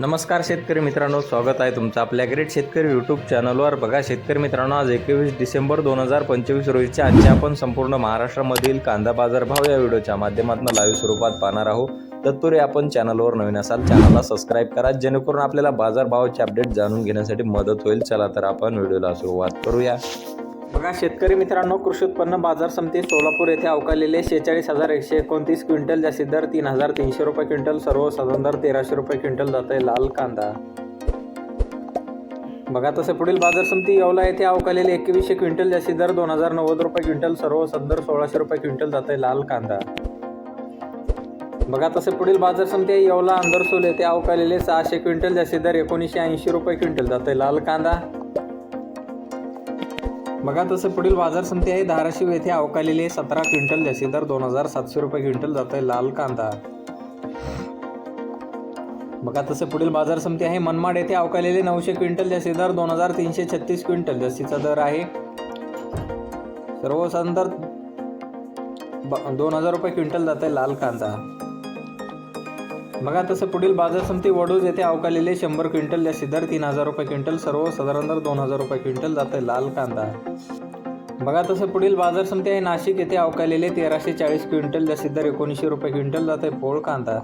नमस्कार शेतकरी मित्रांनो स्वागत आहे तुमचं आपल्या ग्रेट शेतकरी यूट्यूब चॅनलवर बघा शेतकरी मित्रांनो आज एकवीस डिसेंबर दोन हजार पंचवीस रोजीच्या आजच्या आपण संपूर्ण महाराष्ट्रामधील कांदा बाजार भाव या व्हिडिओच्या माध्यमातून लाईव्ह स्वरूपात पाहणार आहोत. तत्पूर्वी आपण चॅनलवर नवीन असाल चॅनलला सबस्क्राईब करा. जेणेकरून आपल्याला बाजारभावाचे अपडेट जाणून घेण्यासाठी मदत होईल. चला तर आपण व्हिडिओला सुरुवात करूया. बघा शेतकरी मित्रांनो कृषी उत्पन्न बाजार समिती सोलापूर येथे अवकालेले शेहेचाळीस हजार एकशे एकोणतीस क्विंटल जास्तीत दर तीन हजार तीनशे रुपये क्विंटल सर्वसाधारण दर तेराशे रुपये क्विंटल जात आहे लाल कांदा. बघा तसे पुढील बाजार समिती येवला येथे अवकालेले एकवीसशे क्विंटल जास्तीत दर दोन हजार नव्वद रुपये क्विंटल सर्व सदर सोळाशे रुपये क्विंटल जात आहे लाल कांदा. बघा तसे पुढील बाजार समिती येवला अंदरसोल येथे अवकालेले सहाशे क्विंटल जास्तीत दर एकोणीसशे ऐंशी रुपये क्विंटल जात आहे लाल कांदा. बघा तसं पुढील बाजार समिती आहे. धाराशिव येथे अवकालेले सतरा क्विंटल जास्ती दर दोन हजार सातशे रुपये क्विंटल जात आहे लाल कांदा. बघा तसं पुढील बाजार समिती आहे. मनमाड येथे अवकालेले नऊशे क्विंटल जास्ती दर दोन हजार तीनशे छत्तीस क्विंटल जास्तीचा दर आहे. सर्वसाधारण दर दोन हजार रुपये क्विंटल जात आहे लाल कांदा. बघा तसं पुढील बाजार समिती वडूज येथे अवकालेले शंभर क्विंटल जास्तीत दर तीन हजार रुपये क्विंटल सर्व साधारण दर दोन हजार रुपये क्विंटल जाते आहे लाल कांदा. बघा तसं पुढील बाजार समिती आहे नाशिक येथे अवकालेले तेराशे चाळीस क्विंटल जास्तीत दर एकोणीसशे रुपये क्विंटल जाते आहे पोळ कांदा.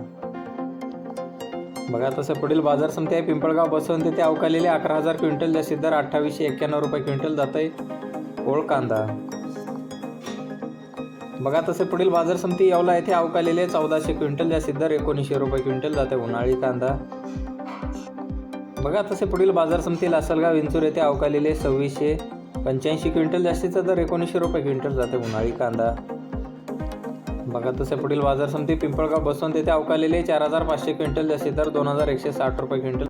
बघा तसं पुढील बाजार समिती आहे पिंपळगाव बसवंत येथे अवकालेले अकरा हजार क्विंटल जास्तीत दर अठ्ठावीसशे एक्क्याण्णव रुपये क्विंटल जाते आहे पोळ कांदा. बघा तसे पुढील बाजार समिती येवला येथे अवकालेले चौदाशे क्विंटल जास्तीत दर एकोणीसशे रुपये क्विंटल जाते उन्हाळी कांदा. बघा तसे पुढील बाजार समिती लासलगाव विंचूर येथे अवकालेले सव्वीसशे पंच्याऐंशी क्विंटल जास्तीचा दर एकोणीसशे रुपये क्विंटल जाते उन्हाळी कांदा. बघा तसे पुढील बाजार समिती पिंपळगाव बसवंत येथे अवकालेले चार हजार पाचशे क्विंटल जास्तीत दर दोन हजार एकशे साठ रुपये क्विंटल